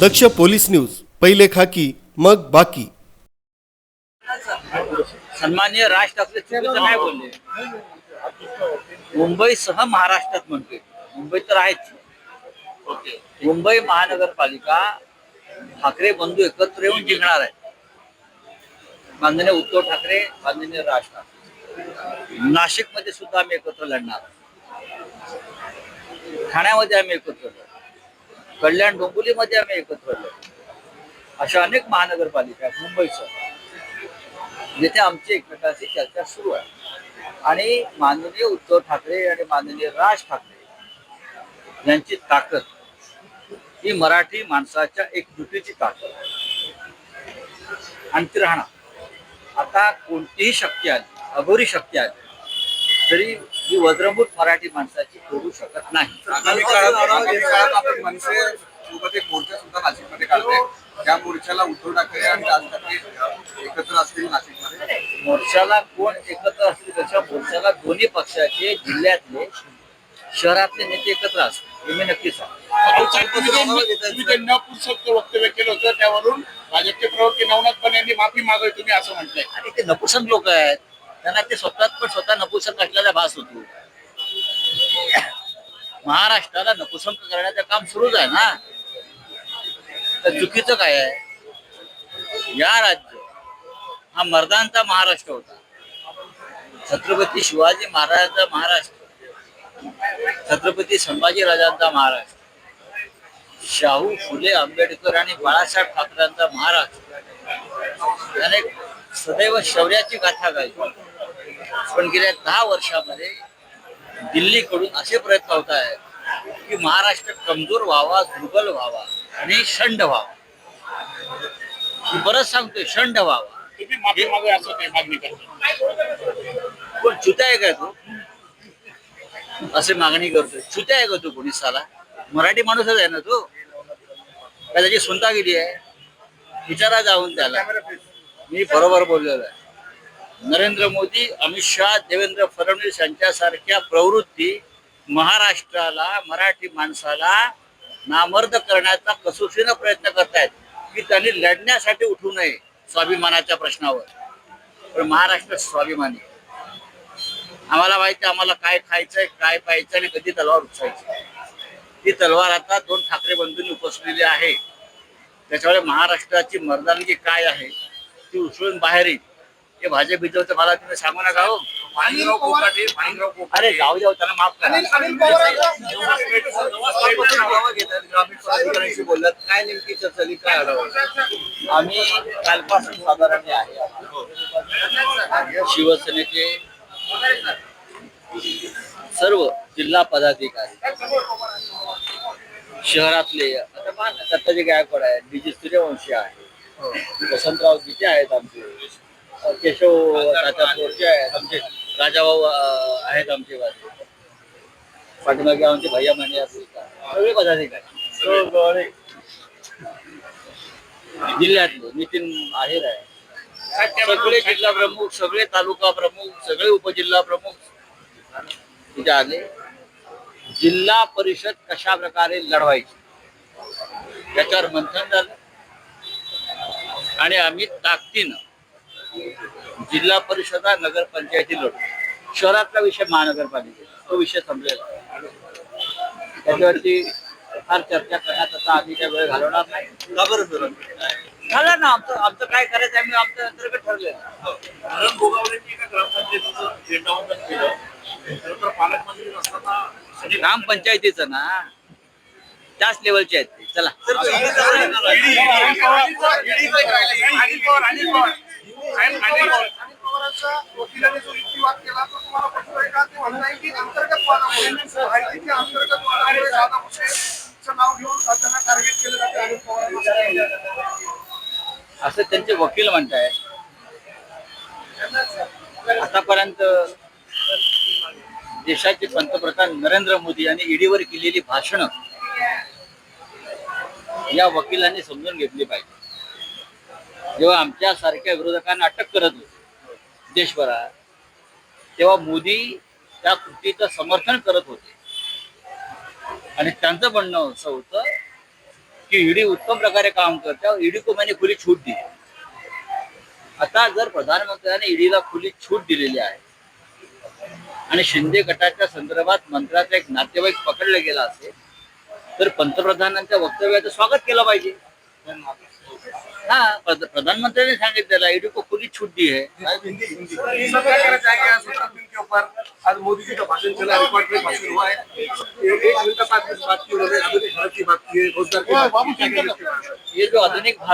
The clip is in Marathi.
दक्ष पोलीस न्यूज पहिले खाकी मग बाकी. सन्मान्य राज ठाकरे चुकीचं नाही बोलले. मुंबईसह महाराष्ट्रात म्हणतोय. मुंबई तर आहेच. मुंबई महानगरपालिका ठाकरे बंधू एकत्र येऊन जिंकणार आहे. माननीय उद्धव ठाकरे माननीय राज ठाकरे नाशिकमध्ये सुद्धा आम्ही एकत्र लढणार. ठाण्यामध्ये आम्ही एकत्र कल्याण डोंबिवलीमध्ये आम्ही एकत्र अशा अनेक महानगरपालिका आहेत मुंबईसह जिथे आमची एकमेकांशी चर्चा सुरू आहे. आणि माननीय उद्धव ठाकरे आणि माननीय राज ठाकरे यांची ताकद ही मराठी माणसाच्या एकजुटीची ताकद आहे. आणि ती राहणार. आता कोणतीही शक्ती आली अघोरी शक्ती आली तरी ही वज्रभूत मराठी माणसाची करू शकत नाही. आगामी काळात आगामी काळात आपण मनसे सोबत एक मोर्चा सुद्धा नाशिकमध्ये काढतोय. त्या मोर्चाला उद्धव ठाकरे आणि राज ठाकरे एकत्र असतील नाशिकमध्ये? मोर्चाला कोण एकत्र असतील त्याच्या मोर्चाला दोन्ही पक्षाचे जिल्ह्यातले शहरातले नेते एकत्र असतील. हे मी नक्कीच सांगतो. तुम्ही जे नपुंसक वक्तव्य केलं होतं त्यावरून भाजपचे प्रवक्ते नवनाथ पण यांनी माफी मागावी तुम्ही असं म्हटलंय. आणि ते नपुसक लोक आहेत. त्यांना ते स्वतःत पण स्वतः नपुसक असल्याचा भास होतो. महाराष्ट्राला नपुसंक करण्याचं काम सुरूच आहे ना. तर चुकीचं काय आहे? या राज्य हा मर्दांचा महाराष्ट्र होता. छत्रपती शिवाजी महाराजांचा महाराष्ट्र छत्रपती संभाजी राजांचा महाराष्ट्र शाहू फुले आंबेडकर आणि बाळासाहेब ठाकरेंचा महाराष्ट्र. त्याने सदैव शौर्याची गाथा गायली. पण गेल्या दहा वर्षामध्ये दिल्लीकडून असे प्रयत्न होत आहेत की महाराष्ट्र कमजोर व्हावा दुर्बल व्हावा आणि शंड व्हावा. मी बरंच सांगतोय शंड व्हावा. तुम्ही माफी मागावी असं ते मागणी करतो? पण चुत्या आहे काय तो? असे मागणी करतोय. चुत्या आहे का तो कोणी साला मराठी माणूसच आहे ना तो? काय त्याची सुनतागिरी आहे? विचारा जाऊन त्याला. मी बरोबर बोललेलो आहे. नरेंद्र मोदी अमित शहा देवेंद्र फडणवीस यांच्यासारख्या प्रवृत्ती महाराष्ट्राला मराठी माणसाला नामर्द करण्याचा कसोशीनं प्रयत्न करतायत की त्यांनी लढण्यासाठी उठू नये स्वाभिमानाच्या प्रश्नावर. पण महाराष्ट्र स्वाभिमानी. आहे. आम्हाला माहिती आहे आम्हाला काय खायचंय काय पाहायचं आणि कधी तलवार उचलायची. ती तलवार आता दोन ठाकरे बंधूंनी उपसलेली आहे. त्याच्यामुळे महाराष्ट्राची मर्दानगी काय आहे ती उचलून बाहेर येईल. हे भाजप बिजवचं मला तुम्ही सांगू नका हो. माणिकराव कोकाटे माणिकराव कोकाटे अरे जाऊ जाऊ त्यांना माफ करा. अनिल बोललात काय नेमकी चर्चा झाली काय आढावा? आम्ही कालपासून साधारण आहे. शिवसेनेचे सर्व जिल्हा पदाधिकारी शहरातले आता दत्ताजी गायकवाड आहे डीजी सूर्यवंशी आहे वसंतराव गीते आहेत आमचे केशव आहेत आमचे. राजाभाऊ अ, आहेत आमचे पाठीमागे आमचे भैया म्हणजे सगळे पदाधिकारी. जिल्ह्यातले नितीन आहेर आहे. सगळे जिल्हा प्रमुख सगळे तालुका प्रमुख सगळे उपजिल्हा प्रमुख तिथे आले. जिल्हा परिषद कशा प्रकारे लढवायची? त्याच्यावर मंथन झालं. आणि आम्ही ताकदीनं जिल्हा परिषदा नगरपंचायती लढू शहरातला विषय महानगरपालिकेचा तो विषय संपलेला. त्याच्यावरती फार चर्चा करण्यात आता आम्ही काही वेळ घालवणार नाही झालं ना आमचं आमचं काय करायचं आम्ही आमचं अंतर्गत ठरलेलं कारण गोगावलेंनी एका ग्रामपंचायतीचं झेंडावंदन केलं खरं तर पालकमंत्री असताना म्हणजे ग्रामपंचायतीचं ना त्याच लेवलचे आहेत. चला वकिलाने जो युक्तिवाद केला तो तुम्हाला पटतोय का? ते म्हणताय की अंतर्गत वादामुळे माहितीच्या अंतर्गत वादामुळे दादा भुसेचं नाव घेऊन त्यांना टार्गेट केलं जाते अनिल पवारांना असं त्यांचे वकील म्हणतायत आतापर्यंत देशाचे पंतप्रधान नरेंद्र मोदी यांनी ईडीवर केलेली भाषणं या वकिलांनी समजून घेतली पाहिजे. जेव्हा आमच्या सारख्या विरोधकांना अटक करत होते देशभरात तेव्हा मोदी त्या कृतीचं समर्थन करत होते. आणि त्यांचं म्हणणं असं होतं की ईडी उत्तम प्रकारे काम करते ईडी को मैंने खुली छूट दिली. आता जर प्रधानमंत्र्यांनी ईडीला खुली छूट दिलेली आहे आणि शिंदे गटाच्या संदर्भात मंत्र्याचा एक नातेवाईक पकडला गेला असेल तर पंतप्रधानांच्या वक्तव्याचं स्वागत केलं पाहिजे. हा. प्रध- प्रधानमंत्र्यांनी सांगितलेलं ईडी को खुली छूट दी है आज के ऊपर आज मोदी जी का भाषण चला रिकॉर्ड में भाषण हुआ है एक एक घंटा बाद बात की उन्होंने आधुनिक भारत की बात की है रोजगार की बात की? है। क्या कहेंगे इसके बारे में? ये जो आधुनिक भारत